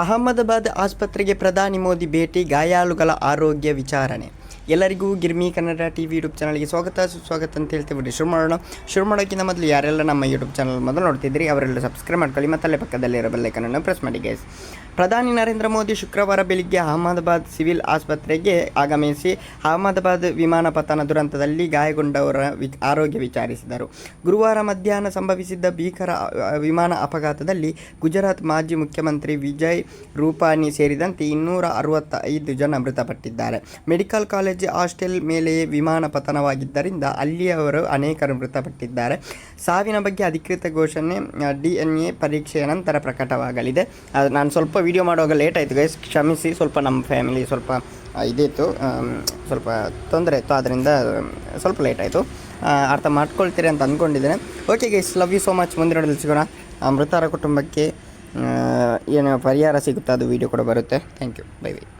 ಅಹಮದಾಬಾದ್ ಆಸ್ಪತ್ರೆಗೆ ಪ್ರಧಾನಿ ಮೋದಿ ಭೇಟಿ ಗಾಯಾಳುಗಳ ಆರೋಗ್ಯ ವಿಚಾರಣೆ. ಎಲ್ಲರಿಗೂ Girmi Kannada T V YouTube ಚಾನಲ್ಗೆ ಸ್ವಾಗತ. ಸುಸ್ವಾಗತ ಅಂತ ಹೇಳ್ತೀವಿ ಶುರು ಮಾಡೋಣ. ಶುರು ಮಾಡೋಕ್ಕಿಂತ ಮೊದಲು ಯಾರೆಲ್ಲ ನಮ್ಮ ಯೂಟ್ಯೂಬ್ ಚಾನಲ್ ಮೊದಲು ನೋಡ್ತಿದ್ದೀರಿ, ಅವರೆಲ್ಲ ಸಬ್ಸ್ಕ್ರೈಬ್ ಮಾಡ್ಕೊಳ್ಳಿ ಮತ್ತು ಅಲ್ಲೇ ಪಕ್ಕದಲ್ಲಿರೋ ಬೆಲ್ಲೈಕನನ್ನು ಪ್ರೆಸ್ ಮಾಡಿ ಗೈಸ್ ಪ್ರಧಾನಿ ನರೇಂದ್ರ ಮೋದಿ ಶುಕ್ರವಾರ ಬೆಳಿಗ್ಗೆ ಅಹಮದಾಬಾದ್ ಸಿವಿಲ್ ಆಸ್ಪತ್ರೆಗೆ ಆಗಮಿಸಿ ಅಹಮದಾಬಾದ್ ವಿಮಾನ ಪತನ ದುರಂತದಲ್ಲಿ ಗಾಯಗೊಂಡವರ ಆರೋಗ್ಯ ವಿಚಾರಿಸಿದರು. ಗುರುವಾರ ಮಧ್ಯಾಹ್ನ ಸಂಭವಿಸಿದ್ದ ಭೀಕರ ವಿಮಾನ ಅಪಘಾತದಲ್ಲಿ ಗುಜರಾತ್ ಮಾಜಿ ಮುಖ್ಯಮಂತ್ರಿ ವಿಜಯ್ ರೂಪಾನಿ ಸೇರಿದಂತೆ ಇನ್ನೂರ ಅರವತ್ತೈದು ಜನ ಮೃತಪಟ್ಟಿದ್ದಾರೆ. ಮೆಡಿಕಲ್ ಕಾಲೇಜ್ ಹಾಸ್ಟೆಲ್ ಮೇಲೆಯೇ ವಿಮಾನ ಪತನವಾಗಿದ್ದರಿಂದ ಅಲ್ಲಿಯವರು ಅನೇಕರು ಮೃತಪಟ್ಟಿದ್ದಾರೆ. ಸಾವಿನ ಬಗ್ಗೆ ಅಧಿಕೃತ ಘೋಷಣೆ ಡಿ ಎನ್ ಎ ಪರೀಕ್ಷೆಯ ನಂತರ ಪ್ರಕಟವಾಗಲಿದೆ. ನಾನು ಸ್ವಲ್ಪ ವಿಡಿಯೋ ಮಾಡುವಾಗ ಲೇಟ್ ಆಯಿತು ಗೈಸ್ ಕ್ಷಮಿಸಿ, ಸ್ವಲ್ಪ ನಮ್ಮ ಫ್ಯಾಮಿಲಿ ಸ್ವಲ್ಪ ಇದಿತ್ತು. ಸ್ವಲ್ಪ ತೊಂದರೆ ಇತ್ತು ಆದ್ದರಿಂದ ಸ್ವಲ್ಪ ಲೇಟ್ ಆಯಿತು. ಅರ್ಥ ಮಾಡ್ಕೊಳ್ತೀರಿ ಅಂತ ಅಂದ್ಕೊಂಡಿದ್ದೇನೆ okay guys love you so much ಮುಂದಿನ ಸಿಗೋಣ. ಮೃತರ ಕುಟುಂಬಕ್ಕೆ ಏನು ಪರಿಹಾರ ಸಿಗುತ್ತಾ ಅದು ವಿಡಿಯೋ ಕೂಡ ಬರುತ್ತೆ. Thank you bye bye